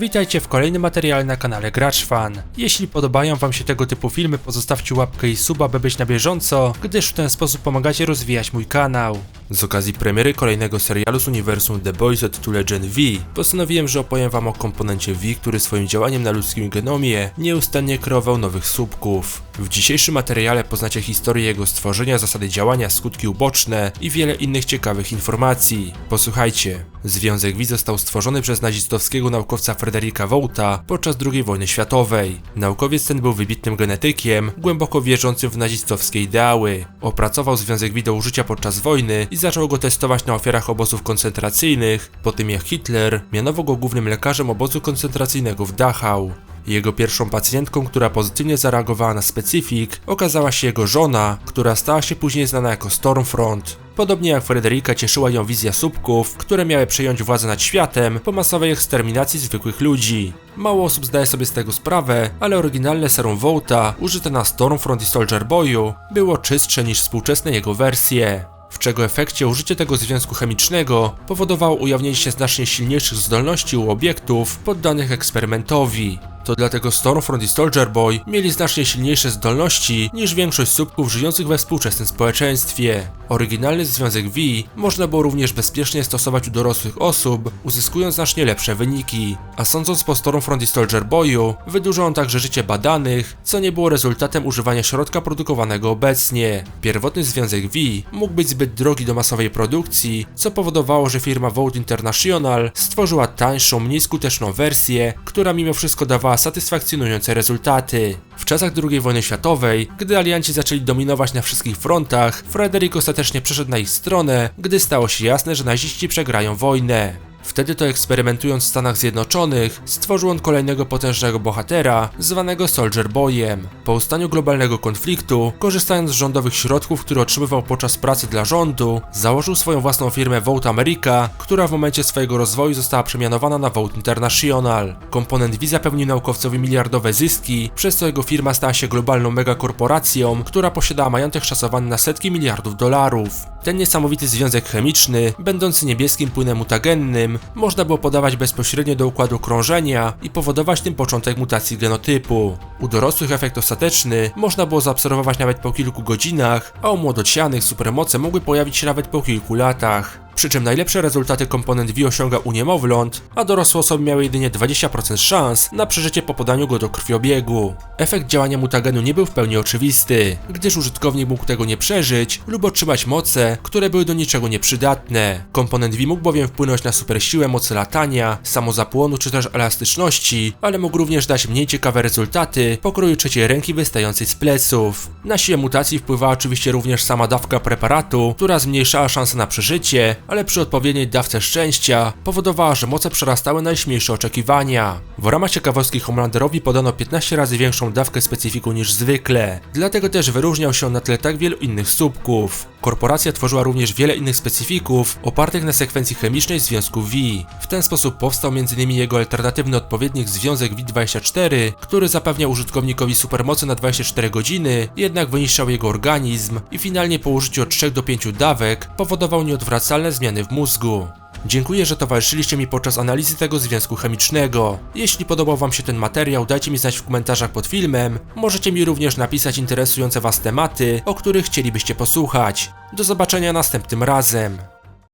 Witajcie w kolejnym materiale na kanale Gracz Fan. Jeśli podobają wam się tego typu filmy, pozostawcie łapkę i suba, by być na bieżąco, gdyż w ten sposób pomagacie rozwijać mój kanał. Z okazji premiery kolejnego serialu z uniwersum The Boys o tytule Gen V, postanowiłem, że opowiem wam o komponencie V, który swoim działaniem na ludzkim genomie nieustannie kreował nowych słupków. W dzisiejszym materiale poznacie historię jego stworzenia, zasady działania, skutki uboczne i wiele innych ciekawych informacji. Posłuchajcie. Związek V został stworzony przez nazistowskiego naukowca Frederika Wołta podczas II wojny światowej. Naukowiec ten był wybitnym genetykiem, głęboko wierzącym w nazistowskie ideały. Opracował Związek V do użycia podczas wojny i zaczął go testować na ofiarach obozów koncentracyjnych, po tym jak Hitler mianował go głównym lekarzem obozu koncentracyjnego w Dachau. Jego pierwszą pacjentką, która pozytywnie zareagowała na specyfik, okazała się jego żona, która stała się później znana jako Stormfront. Podobnie jak Frederica cieszyła ją wizja słupków, które miały przejąć władzę nad światem po masowej eksterminacji zwykłych ludzi. Mało osób zdaje sobie z tego sprawę, ale oryginalne serum Volta, użyte na Stormfront i Soldier Boyu, było czystsze niż współczesne jego wersje w czego efekcie użycie tego związku chemicznego powodowało ujawnienie się znacznie silniejszych zdolności u obiektów poddanych eksperymentowi. To dlatego Stormfront i Soldier Boy mieli znacznie silniejsze zdolności niż większość subków żyjących we współczesnym społeczeństwie. Oryginalny związek V można było również bezpiecznie stosować u dorosłych osób, uzyskując znacznie lepsze wyniki. A sądząc po Stormfront i Soldier Boyu, wydłużył on także życie badanych, co nie było rezultatem używania środka produkowanego obecnie. Pierwotny związek V mógł być zbyt drogi do masowej produkcji, co powodowało, że firma Volt International stworzyła tańszą, mniej skuteczną wersję, która mimo wszystko dawała satysfakcjonujące rezultaty. W czasach II wojny światowej, gdy alianci zaczęli dominować na wszystkich frontach, Frederick ostatecznie przeszedł na ich stronę, gdy stało się jasne, że naziści przegrają wojnę. Wtedy to eksperymentując w Stanach Zjednoczonych, stworzył on kolejnego potężnego bohatera, zwanego Soldier Boyem. Po ustaniu globalnego konfliktu, korzystając z rządowych środków, które otrzymywał podczas pracy dla rządu, założył swoją własną firmę Volt America, która w momencie swojego rozwoju została przemianowana na Volt International. Komponent V zapewnił naukowcowi miliardowe zyski, przez co jego firma stała się globalną megakorporacją, która posiadała majątek szacowany na setki miliardów dolarów. Ten niesamowity związek chemiczny, będący niebieskim płynem mutagennym, można było podawać bezpośrednio do układu krążenia i powodować tym początek mutacji genotypu. U dorosłych efekt ostateczny można było zaobserwować nawet po kilku godzinach, a u młodocianych supermoce mogły pojawić się nawet po kilku latach przy czym najlepsze rezultaty komponent V osiąga u niemowląt, a dorosłe osoby miały jedynie 20% szans na przeżycie po podaniu go do krwiobiegu. Efekt działania mutagenu nie był w pełni oczywisty, gdyż użytkownik mógł tego nie przeżyć lub otrzymać moce, które były do niczego nieprzydatne. Komponent V mógł bowiem wpłynąć na supersiłę, mocy latania, samozapłonu czy też elastyczności, ale mógł również dać mniej ciekawe rezultaty pokroju trzeciej ręki wystającej z pleców. Na siłę mutacji wpływała oczywiście również sama dawka preparatu, która zmniejszała szanse na przeżycie, ale przy odpowiedniej dawce szczęścia powodowała, że moce przerastały najśmielsze oczekiwania. W ramach ciekawostki Homelanderowi podano 15 razy większą dawkę specyfiku niż zwykle, dlatego też wyróżniał się na tle tak wielu innych słupków. Korporacja tworzyła również wiele innych specyfików opartych na sekwencji chemicznej związku V. W ten sposób powstał m.in. jego alternatywny odpowiednik związek V24, który zapewniał użytkownikowi supermocy na 24 godziny, jednak wyniszczał jego organizm i finalnie po użyciu od 3 do 5 dawek powodował nieodwracalne zmiany w mózgu. Dziękuję, że towarzyszyliście mi podczas analizy tego związku chemicznego. Jeśli podobał Wam się ten materiał, dajcie mi znać w komentarzach pod filmem. Możecie mi również napisać interesujące Was tematy, o których chcielibyście posłuchać. Do zobaczenia następnym razem.